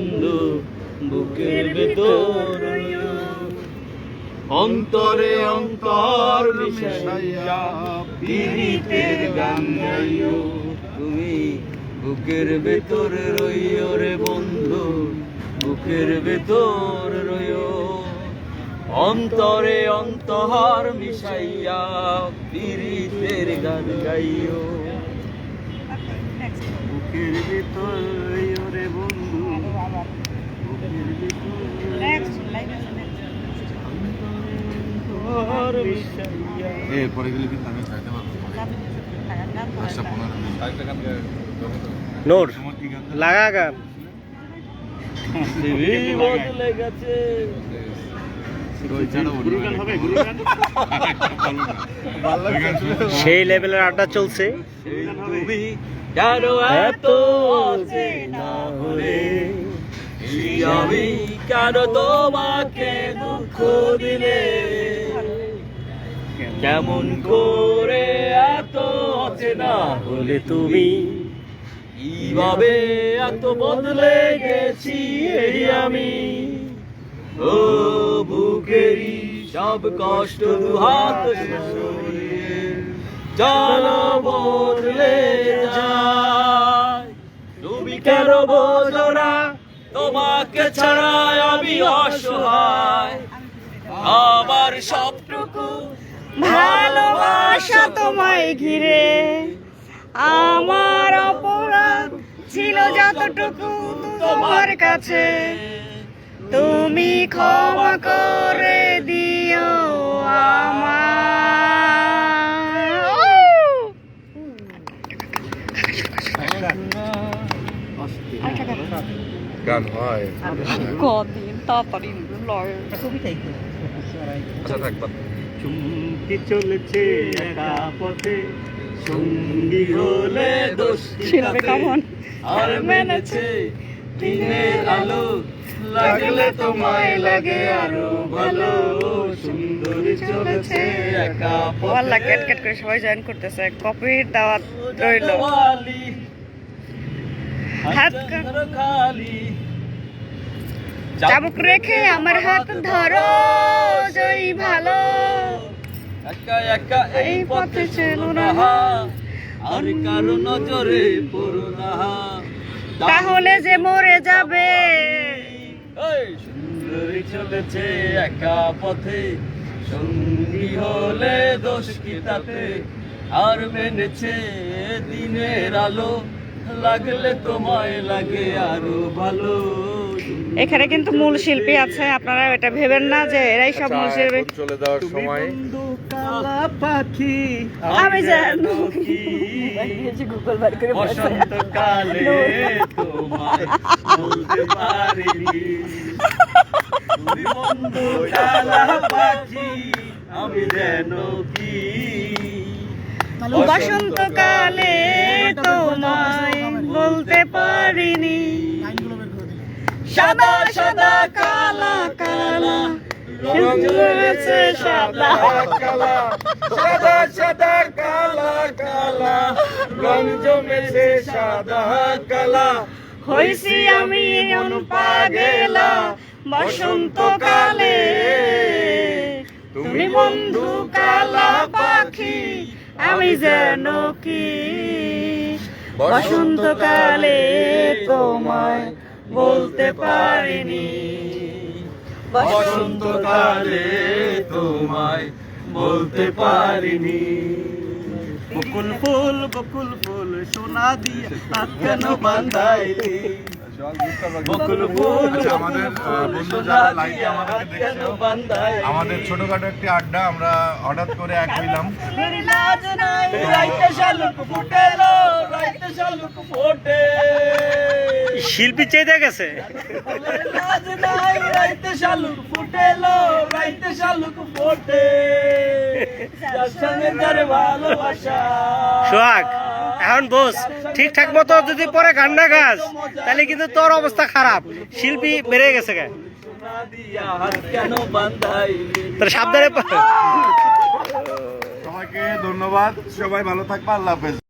বন্ধু, বুকের ভেতর অন্তরে অন্তর মিশাইয়া গান গাইও। তুমি বুকের ভেতর রইও রে বন্ধু, বুকের ভেতর রইও। অন্তরে অন্তর মিশাইয়া পীড়িতের গান গাইও। বুকের ভেতর রইও রে বন্ধু বুকের ভেতর অন্তর মিশাইয়া এরপরে গেলে কিন্তু আমি খাইতে পারব। আচ্ছা পনেরো লাগা গান। সেই লেভেলের আড্ডা চলছে। আমি কেন তোমাকে দুঃখ দিলে? কেমন করে এত অচেনা হলে তুমি? কীভাবে এত বদলে গেছি এই আমি? ও বুকেরই সব কষ্ট দুহাত চলো বদলে তুমি কেন বোঝো না? তোমাকে ছাড়া আমি অসহায়। আমার সবটুকু ভালোবাসা তোমায় ঘিরে। আমার অপরাধ ছিল যতটুকু তোমার কাছে। তুমি ক্ষমা করে দিও আমার গান হয়। কদিন তাড়াতাড়ি লয় আচ্ছা থাক। চুমকি চলেছে একা পথে। সঙ্গী হলে শিল্পী? আর মেনেছে দিনের আলো। লাগলে তোমায় লাগে আরও ভালো। সুন্দরী চলেছে একা পথে। ক্যাট ক্যাট করে সবাই জয়েন করতেছে। কপির দাওয়াত রইল। হাত কা- খালি। চাবুক রেখে আমার হাত ধরো জয় ভালো। একা একা এই পথে চলো না। আর কারও নজরে পড়ো না। তাহলে যে মরে যাবে। সুন্দরী চলেছে একা পথে। সঙ্গী হলে দোষ কি তাতে? আর মেনেছে দিনের আলো। লাগলে তোমায় লাগে আরও ভালো। এখানে কিন্তু মূল শিল্পী আছে আপনারা এটা ভেবেন না যে এরাই সব মূল আচ্ছা, শিল্পী। চলে যাওয়ার সময়। কালা পাখি আমি জানো। কি গুগল বার করে বসন্তকালে তোমায় বলতে পারিনি। তুমি বন্ধু কালা পাখি আমি যেন কি? বসন্তকালে তোমায় পারিনি সাদা সাদা কালা কালা। রং জমেছে সাদা। কালা সাদা সাদা কালা কালা। রং জমেছে সাদা কালা। হইছি আমি অনুপাগেলা বসন্তকালে তুমি বন্ধু কালা পাখি আমি যেন কি? বসন্তকালে তোমায় বলতে পারিনি। বসন্তকালে তোমায় বলতে পারিনি। বকুল ফুল বকুল ফুল সোনা দিয়ে কেন বান্ধাইলি? আমাদের, আহ, বন্ধু যারা live আমাদেরকে দেখছ, আমাদের ছোটখাটো একটি আড্ডা আমরা হঠাৎ করে এক হইলাম। লাজ নাই রাইতে শালুক ফুটেলো ফোটে শিল্পী চেয়ে গেছে। লাজ নাই রাইতে শালুক ফুটেলো রাইতে শালুক ফোটে যার সঙ্গে যার ভালোবাসা সোহাগ এখন বোস, ঠিকঠাক মতো যদি পরে গান না গাছ তাহলে কিন্তু তোর অবস্থা খারাপ। শিল্পী বেড়ে গেছে গে। সাবধানে তোমাকে ধন্যবাদ, সবাই ভালো থাকবা, আল্লাহ হাফেজ।